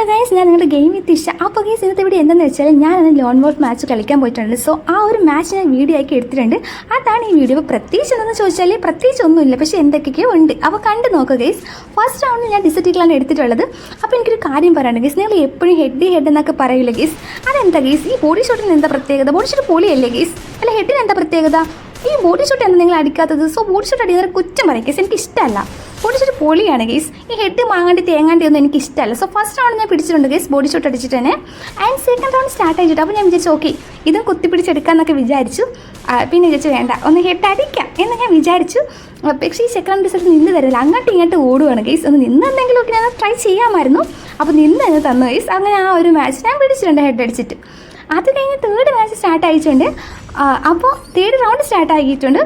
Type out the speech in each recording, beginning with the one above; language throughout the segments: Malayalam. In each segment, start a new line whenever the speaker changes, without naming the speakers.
ഹലോ ഗൈസ് ഞാൻ നിങ്ങളുടെ ഗെയിം ഇഷ്ട അപ്പോൾ ഗൈസ് ഇന്നത്തെ ഇവിടെ എന്തെന്ന് വെച്ചാൽ ഞാൻ അന്ന് ലോൺ വോട്ട് മാച്ച് കളിക്കാൻ പോയിട്ടുണ്ട്. സോ ആ ഒരു മാച്ച് ഞാൻ വീഡിയോ ആക്കി എടുത്തിട്ടുണ്ട്. അതാണ് ഈ വീഡിയോ പ്രത്യേകിച്ച് എന്തെന്ന് ചോദിച്ചാൽ പ്രത്യേകിച്ച് ഒന്നുമില്ല. പക്ഷേ എന്തൊക്കെയൊക്കെയോ ഉണ്ട്. അപ്പോൾ കണ്ട് നോക്കുക ഗൈസ് ഫസ്റ്റ് റൗണ്ടിൽ ഞാൻ ഡിസറ്റിക്കലാണ് എടുത്തിട്ടുള്ളത്. അപ്പോൾ എനിക്കൊരു കാര്യം പറയാനുണ്ട് ഗൈസ് നിങ്ങൾ എപ്പോഴും ഹെഡ് ഹെഡ് എന്നൊക്കെ പറയില്ല ഗൈസ് അതെന്താ ഗൈസ് ഈ ബോഡി ഷോട്ടിന് എന്താ പ്രത്യേകത? ബോഡി ഷോട്ട് പൊളിയല്ലേ ഗൈസ് അല്ല ഹെഡിന് എന്താ പ്രത്യേകത? ഈ ബോഡി ഷോട്ട് എന്താ നിങ്ങൾ അടിക്കാത്തത്? സോ ബോഡി ഷോട്ട് അടിക്കുന്നവരെ കുറ്റം പറയും. ഗൈസ് എനിക്ക് ഇഷ്ടമല്ല ബോഡി പൊളിയാണ് ഗൈസ് ഈ ഹെഡ് മാങ്ങാണ്ടി തേങ്ങാണ്ടി ഒന്നും എനിക്ക് ഇഷ്ടമല്ല സോ ഫസ്റ്റ് റൗണ്ട് ഞാൻ പിടിച്ചിട്ടുണ്ട് ഗൈസ് ബോഡി ഷോട്ട് അടിച്ചിട്ട് തന്നെ. ആൻഡ് സെക്കൻഡ് റൗണ്ട് സ്റ്റാർട്ട് ആയിട്ട് അപ്പോൾ ഞാൻ വിചാരിച്ചു ഓക്കെ ഇതും കുത്തി പിടിച്ചെടുക്കാമെന്നൊക്കെ വിചാരിച്ചു പിന്നെ വിചാരിച്ചു വേണ്ട ഒന്ന് ഹെഡ് അടിക്കാം എന്ന് ഞാൻ വിചാരിച്ചു. പക്ഷേ ഈ സെക്കൻഡ് റിസൾട്ട് നിന്ന് തരില്ല അങ്ങോട്ടും ഇങ്ങോട്ട് ഓടുവാണ് ഗൈസ് ഒന്ന് നിന്നെന്തെങ്കിലുമൊക്കെ ഞാൻ ട്രൈ ചെയ്യാമായിരുന്നു. അപ്പോൾ നിന്ന് തന്നെ തന്നു ഗൈസ് അങ്ങനെ ആ ഒരു മാച്ച് ഞാൻ പിടിച്ചിട്ടുണ്ട് ഹെഡ് അടിച്ചിട്ട്. അത് കഴിഞ്ഞ് തേർഡ് മാച്ച് സ്റ്റാർട്ട് ആയിട്ടുണ്ട്. അപ്പോൾ തേർഡ് റൗണ്ട് സ്റ്റാർട്ട് ആക്കിയിട്ടുണ്ട്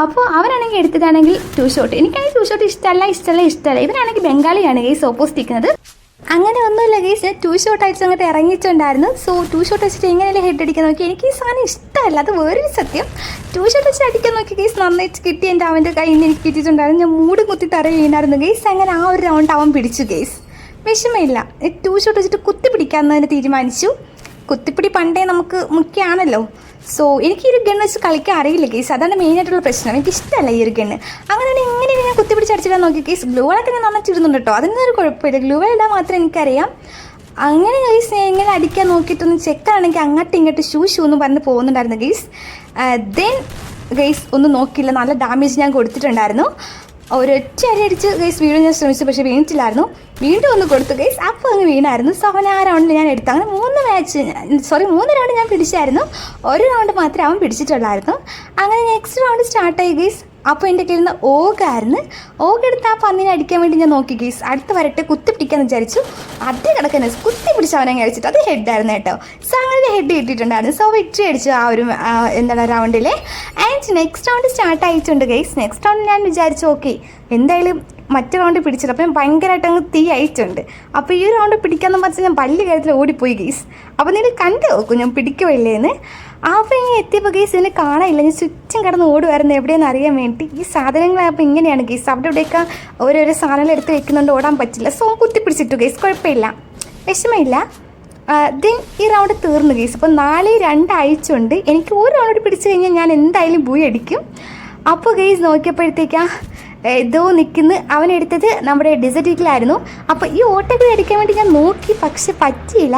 അപ്പോൾ അവരാണെങ്കിൽ എടുത്തതാണെങ്കിൽ ടു ഷോട്ട് എനിക്കാണെങ്കിൽ ടു ഷോട്ട് ഇഷ്ടമല്ല ഇഷ്ടമല്ല ഇഷ്ടമല്ല ഇവരാണെങ്കിൽ ബംഗാളിയാണ് ഗൈസ് ഓപ്പോസിറ്റ് നിൽക്കുന്നത് അങ്ങനെ ഒന്നുമില്ല ഗൈസ് ടു ഷോട്ട് അടിച്ച് അങ്ങോട്ട് ഇറങ്ങിയിട്ടുണ്ടായിരുന്നു. സോ ടു ഷോട്ട് വെച്ചിട്ട് എങ്ങനെയല്ലേ ഹെഡ് അടിക്കാൻ നോക്കി എനിക്ക് ഈ സാധനം ഇഷ്ടമല്ല. അത് വേറൊരു സത്യം. ടു ഷോട്ട് വെച്ച് അടിക്കാൻ നോക്കി ഗൈസ് നന്നായിട്ട് കിട്ടി എന്റെ അവന്റെ കയ്യിൽ നിന്ന് എനിക്ക് കിട്ടിയിട്ടുണ്ടായിരുന്നു. ഞാൻ മൂട് കുത്തി തറ വീണായിരുന്നു ഗൈസ് അങ്ങനെ ആ ഒരു റൗണ്ട് അവൻ പിടിച്ചു ഗൈസ് വിഷമമില്ല. ടു ഷോട്ട് വെച്ചിട്ട് കുത്തി പിടിക്കാമെന്ന് തീരുമാനിച്ചു. കുത്തിപ്പിടി പണ്ടേ നമുക്ക് മുഖ്യമാണല്ലോ സോ എനിക്ക് ഈ ഒരു ഗണ്ണ് വെച്ച് കളിക്കാൻ അറിയില്ല കേസ് അതാണ് മെയിനായിട്ടുള്ള പ്രശ്നം. എനിക്ക് ഇഷ്ടമല്ല ഈ ഒരു ഗണ്ണ് അങ്ങനെ എങ്ങനെ ഞാൻ കുത്തിപ്പിടിച്ച് അടിച്ചിടാൻ നോക്കി കേസ് ഗ്ലൂ ഗ്ലൂവളൊക്കെ ഞാൻ നന്നിട്ടിരുന്നുണ്ട് കേട്ടോ അതിന്റെ ഒരു കുഴപ്പമില്ല. ഗ്ലൂ ഇടാൻ മാത്രം എനിക്കറിയാം. അങ്ങനെ ഗൈസ് ഞാൻ ഇങ്ങനെ അടിക്കാൻ നോക്കിയിട്ടൊന്ന് ചെക്കാണെങ്കിൽ അങ്ങോട്ടും ഇങ്ങോട്ട് ഷൂ ഷൂ എന്ന് പറഞ്ഞ് പോകുന്നുണ്ടായിരുന്നു ഗൈസ് ദെൻ ഗൈസ് ഒന്ന് നോക്കിയില്ല. നല്ല ഡാമേജ് ഞാൻ കൊടുത്തിട്ടുണ്ടായിരുന്നു. ഒരൊറ്റ അടി അടിച്ച് ഗൈസ് വീഴാൻ ഞാൻ ശ്രമിച്ചു. പക്ഷേ വീണിട്ടില്ലായിരുന്നു. വീണ്ടും ഒന്ന് കൊടുത്തു ഗൈസ് അപ്പോൾ അങ്ങ് വീണായിരുന്നു. സോ അവൻ ആ റൗണ്ടിൽ ഞാൻ എടുത്തു. അങ്ങനെ മൂന്ന് മാച്ച് സോറി മൂന്ന് റൗണ്ട് ഞാൻ പിടിച്ചായിരുന്നു. ഒരു റൗണ്ട് മാത്രമേ അവൻ പിടിച്ചിട്ടുള്ളായിരുന്നു. അങ്ങനെ നെക്സ്റ്റ് റൗണ്ട് സ്റ്റാർട്ടായി ഗൈസ് അപ്പോൾ എന്റെ കയ്യിൽ നിന്ന് ഓകായിരുന്നു ഓകെടുത്ത് ആ പന്നിനെ അടിക്കാൻ വേണ്ടി ഞാൻ നോക്കി ഗീസ് അടുത്ത് വരട്ടെ കുത്തി പിടിക്കാന്ന് വിചാരിച്ചു. അതേ കിടക്കുന്ന കുത്തി പിടിച്ച് അവനെ കഴിച്ചിട്ട് അത് ഹെഡായിരുന്നു കേട്ടോ. സോ അങ്ങനെ ഹെഡ് കിട്ടിയിട്ടുണ്ടായിരുന്നു. സോ വിക്ടറി അടിച്ചു ആ ഒരു എന്താണ് റൗണ്ടിൽ ആൻഡ് നെക്സ്റ്റ് റൗണ്ട് സ്റ്റാർട്ട് ആയിട്ടുണ്ട് ഗൈസ് നെക്സ്റ്റ് റൗണ്ട് ഞാൻ വിചാരിച്ചു ഓക്കെ എന്തായാലും മറ്റു റൗണ്ട് പിടിച്ചിട്ട് അപ്പം ഞാൻ ഭയങ്കരമായിട്ട് അങ്ങ് തീ അയച്ചിട്ടുണ്ട് അപ്പോൾ ഈ റൗണ്ട് പിടിക്കാമെന്ന് പറഞ്ഞാൽ ഞാൻ വലിയ കാര്യത്തിൽ ഓടിപ്പോയി ഗെയ്സ് അപ്പോൾ നിങ്ങൾ കണ്ടു നോക്കും ഞാൻ പിടിക്കുമില്ലേന്ന് അപ്പോൾ ഇങ്ങനെ എത്തിയപ്പോൾ ഗീസ് ഇതിനെ കാണാനില്ല. ഞാൻ ചുറ്റും കിടന്ന് ഓടുമായിരുന്നു എവിടെയെന്ന് അറിയാൻ വേണ്ടി. ഈ സാധനങ്ങളപ്പോൾ ഇങ്ങനെയാണ് ഗീസ് അവിടെ ഇവിടെയൊക്കെ ഓരോരോ സാധനങ്ങൾ എടുത്ത് വെക്കുന്നുണ്ട്. ഓടാൻ പറ്റില്ല. സോ കുത്തിപ്പിടിച്ചിട്ടു ഗീസ് കുഴപ്പമില്ല. വിഷമമില്ല. ദെൻ ഈ റൗണ്ട് തീർന്നു ഗീസ് അപ്പോൾ നാല് രണ്ട് അയച്ചുണ്ട് എനിക്ക് ഒരു റൗണ്ട് പിടിച്ചു കഴിഞ്ഞാൽ ഞാൻ എന്തായാലും ബൂയി അടിക്കും. അപ്പോൾ ഗെയ്സ് നോക്കിയപ്പോഴത്തേക്കാ ഏതോ നിൽക്കുന്ന. അവനെടുത്തത് നമ്മുടെ ഡിസർട്ടിക്കലായിരുന്നു അപ്പോൾ ഈ ഓട്ടൊക്കെ അടിക്കാൻ വേണ്ടി ഞാൻ നോക്കി. പക്ഷെ പറ്റിയില്ല.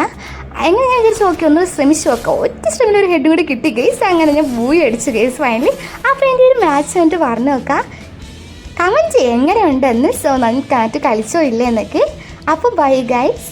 അങ്ങനെ ഞാൻ വിചാരിച്ചു നോക്കി ഒന്ന് ശ്രമിച്ചു നോക്കാം. ഒറ്റ ശ്രമിൽ ഒരു ഹെഡ് കൂടി കിട്ടി ഗൈസ് അങ്ങനെ ഞാൻ ബൂയി അടിച്ചു ഗൈസ് ഫൈനലി അപ്പോൾ എന്റെ ഒരു മാച്ച് എന്നിട്ട് പറഞ്ഞു നോക്കാം കമന്റ് എങ്ങനെയുണ്ടെന്ന്? സോ നമുക്ക് കളിച്ചോ ഇല്ലേ? എന്നൊക്കെ. അപ്പോൾ ബൈ ഗൈസ്